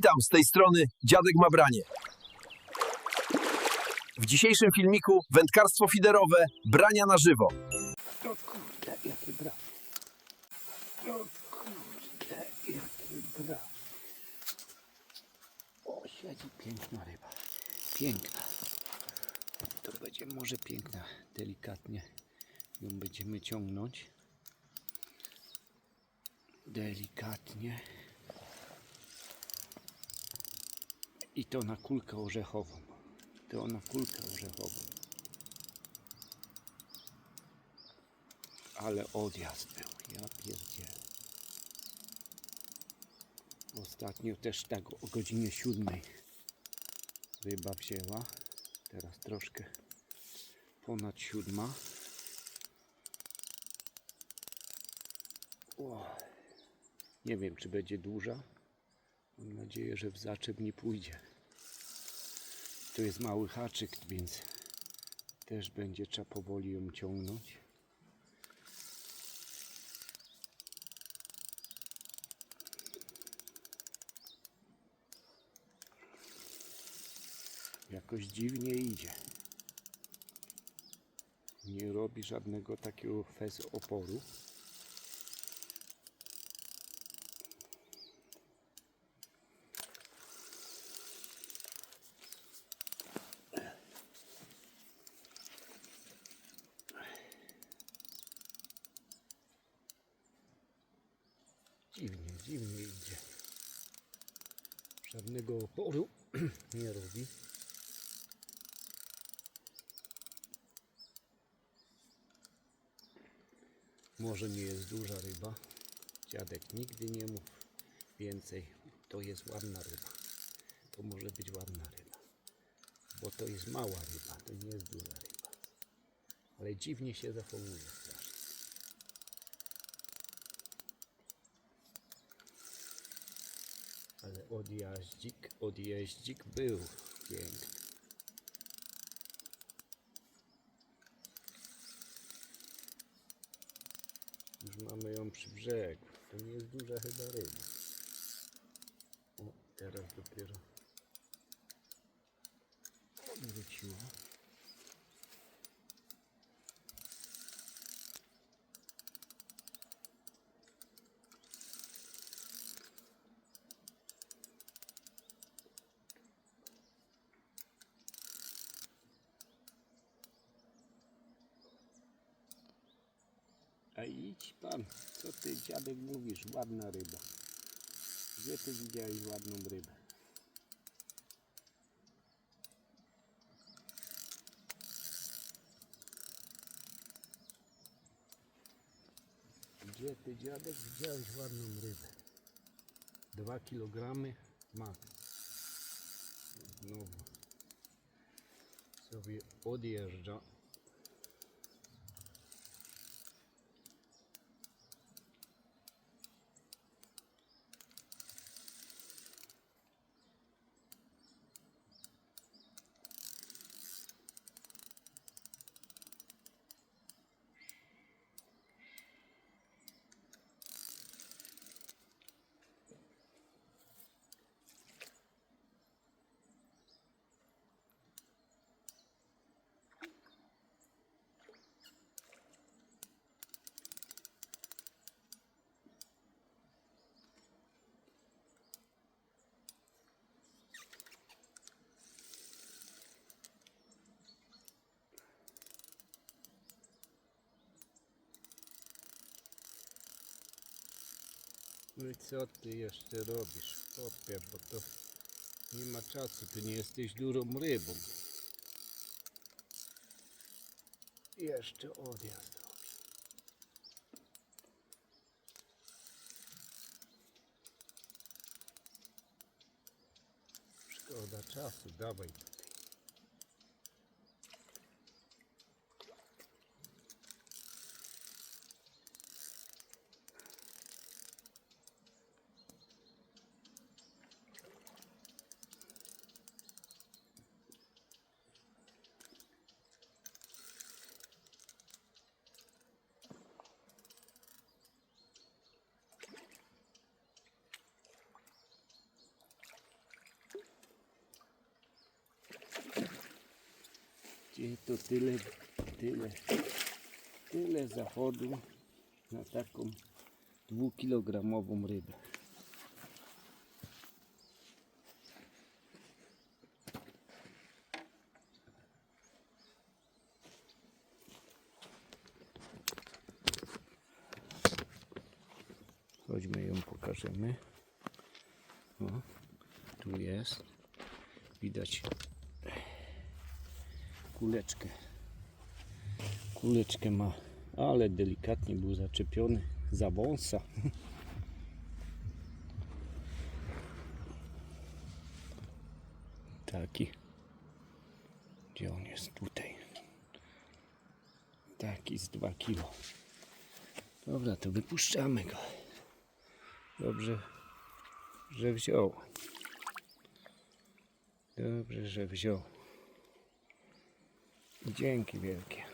Witam z tej strony Dziadek Mabranie. W dzisiejszym filmiku wędkarstwo fiderowe, brania na żywo. O kurde, jaki brak. O kurde, jaki brak. O, siedzi piękna ryba. Piękna. To będzie może piękna. Delikatnie ją będziemy ciągnąć. Delikatnie. I to na kulkę orzechową. To na kulkę orzechową. Ale odjazd był, ja pierdzielę. Ostatnio też tak o godzinie siódmej ryba wzięła. Teraz troszkę ponad siódma. O, nie wiem, czy będzie duża. Mam nadzieję, że w zaczep nie pójdzie. To jest mały haczyk, więc też będzie trzeba powoli ją ciągnąć. Jakoś dziwnie idzie. Nie robi żadnego takiego fez oporu. Dziwnie, dziwnie idzie. Żadnego oporu nie robi. Może nie jest duża ryba. Dziadek nigdy nie mów więcej. To jest ładna ryba. To może być ładna ryba. Bo to jest mała ryba, to nie jest duża ryba. Ale dziwnie się zachowuje strasznie. Ale odjaździk, odjeździk był piękny. Już mamy ją przy brzegu. To nie jest duża chyba ryba. O, teraz dopiero A idź pan, co ty dziadek mówisz, ładna ryba. Gdzie ty widziałeś ładną rybę? Gdzie ty dziadek widziałeś ładną rybę? Dwa kilogramy ma. Znowu sobie odjeżdża. No i co ty jeszcze robisz? Popie, bo to nie ma czasu, ty nie jesteś dużą rybą. Jeszcze odjazd. Szkoda czasu, dawaj Zobaczcie, to tyle, tyle, tyle zachodu na taką dwukilogramową rybę. Chodźmy ją pokażemy. O, tu jest. Widać kuleczkę. Kuleczkę ma, ale delikatnie był zaczepiony za wąsa. Taki. Gdzie on jest? Tutaj. Taki z 2 kilo. Dobra, to wypuszczamy go. Dobrze, że wziął. Dobrze, że wziął. Dzięki wielkie.